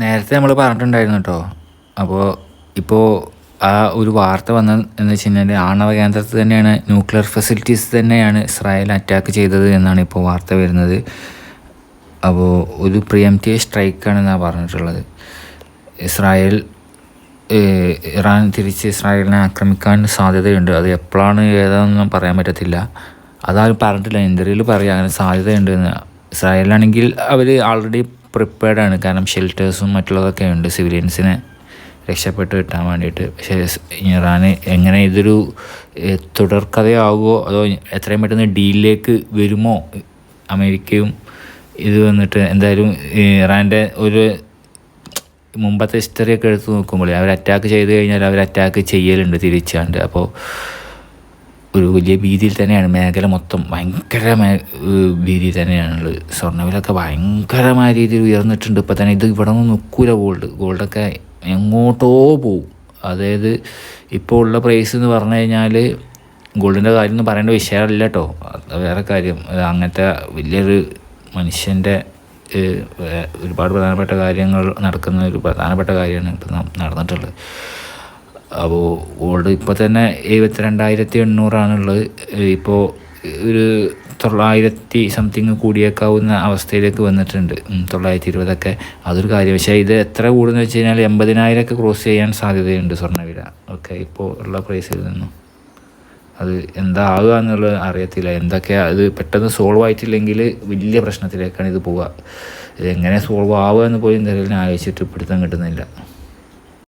നേരത്തെ നമ്മൾ പറഞ്ഞിട്ടുണ്ടായിരുന്നു കേട്ടോ അപ്പോൾ ഇപ്പോൾ ആ ഒരു വാർത്ത വന്ന എന്ന് വെച്ച് കഴിഞ്ഞാൽ ആണവ കേന്ദ്രത്തിൽ തന്നെയാണ് ന്യൂക്ലിയർ ഫെസിലിറ്റീസ് തന്നെയാണ് ഇസ്രായേൽ അറ്റാക്ക് ചെയ്തത് എന്നാണ് ഇപ്പോൾ വാർത്ത വരുന്നത്. അപ്പോൾ ഒരു പ്രിയംറ്റീവ് സ്ട്രൈക്കാണെന്നാണ് പറഞ്ഞിട്ടുള്ളത്. ഇസ്രായേൽ ഇറാൻ തിരിച്ച് ഇസ്രായേലിനെ ആക്രമിക്കാൻ സാധ്യതയുണ്ട്. അത് എപ്പോഴാണ് ഏതാണെന്നൊന്നും പറയാൻ പറ്റത്തില്ല. അതാരും പറഞ്ഞിട്ടില്ല. ഇന്ത്യയിൽ പറയാം അങ്ങനെ സാധ്യതയുണ്ട് എന്ന്. ഇസ്രായേലിലാണെങ്കിൽ അവർ ആൾറെഡി പ്രിപ്പയർഡ് ആണ്. കാരണം ഷെൽട്ടേഴ്സും മറ്റുള്ളതൊക്കെ ഉണ്ട്. സിവിലിയൻസിനെ രക്ഷപ്പെട്ട് കിട്ടാൻ വേണ്ടിയിട്ട്. പക്ഷേ ഇറാൻ എങ്ങനെ ഇതൊരു തുടർക്കഥയാവുമോ അതോ എത്രയും പെട്ടെന്ന് ഡീലിലേക്ക് വരുമോ? അമേരിക്കയും ഇത് വന്നിട്ട് എന്തായാലും ഇറാന്റെ ഒരു മുമ്പത്തെ ഹിസ്റ്ററിയൊക്കെ എടുത്ത് നോക്കുമ്പോൾ അവർ അറ്റാക്ക് ചെയ്ത് കഴിഞ്ഞാൽ അവർ അറ്റാക്ക് ചെയ്യലുണ്ട് തിരിച്ചാണ്ട്. അപ്പോൾ ഒരു വലിയ ഭീതിയിൽ തന്നെയാണ്. മേഖല മൊത്തം ഭയങ്കര മേ ഭീതിയിൽ തന്നെയാണുള്ളത്. സ്വർണവിലൊക്കെ ഭയങ്കരമായ രീതിയിൽ ഉയർന്നിട്ടുണ്ട്. ഇപ്പോൾ തന്നെ ഇത് ഇവിടെ നിന്ന് നിൽക്കൂല ഗോൾഡ് ഗോൾഡൊക്കെ എങ്ങോട്ടോ പോവും. അതായത് ഇപ്പോൾ ഉള്ള പ്രൈസ് എന്ന് പറഞ്ഞു കഴിഞ്ഞാൽ ഗോൾഡിന്റെ കാര്യം ഒന്നും പറയേണ്ട വിഷയമല്ല കേട്ടോ വേറെ കാര്യം. അങ്ങനത്തെ വലിയൊരു മനുഷ്യന്റെ ഒരുപാട് പ്രധാനപ്പെട്ട കാര്യങ്ങൾ നടക്കുന്ന ഒരു പ്രധാനപ്പെട്ട കാര്യമാണ് ഇപ്പം നടന്നിട്ടുള്ളത്. അപ്പോൾ ഓൾഡ് ഇപ്പോൾ തന്നെ എഴുപത്തിരണ്ടായിരത്തി എണ്ണൂറാണുള്ളത് ഇപ്പോൾ ഒരു തൊള്ളായിരത്തി സംതിങ് കൂടിയേക്കാവുന്ന അവസ്ഥയിലേക്ക് വന്നിട്ടുണ്ട്. തൊള്ളായിരത്തി ഇരുപതൊക്കെ അതൊരു കാര്യം. പക്ഷേ ഇത് എത്ര കൂടുന്നു വെച്ച് കഴിഞ്ഞാൽ എൺപതിനായിരമൊക്കെ ക്രോസ് ചെയ്യാൻ സാധ്യതയുണ്ട് സ്വർണവില. ഓക്കെ ഇപ്പോൾ ഉള്ള പ്രൈസിൽ നിന്നും. അത് എന്താകുക എന്നുള്ളത് അറിയത്തില്ല. എന്തൊക്കെയാ അത് പെട്ടെന്ന് സോൾവ് ആയിട്ടില്ലെങ്കിൽ വലിയ പ്രശ്നത്തിലേക്കാണ് ഇത് പോവുക. ഇത് എങ്ങനെ സോൾവ് ആവുക എന്ന് പോലും നിലവിൽ ആലോചിച്ചിട്ട് പിടുത്തം കിട്ടുന്നില്ല.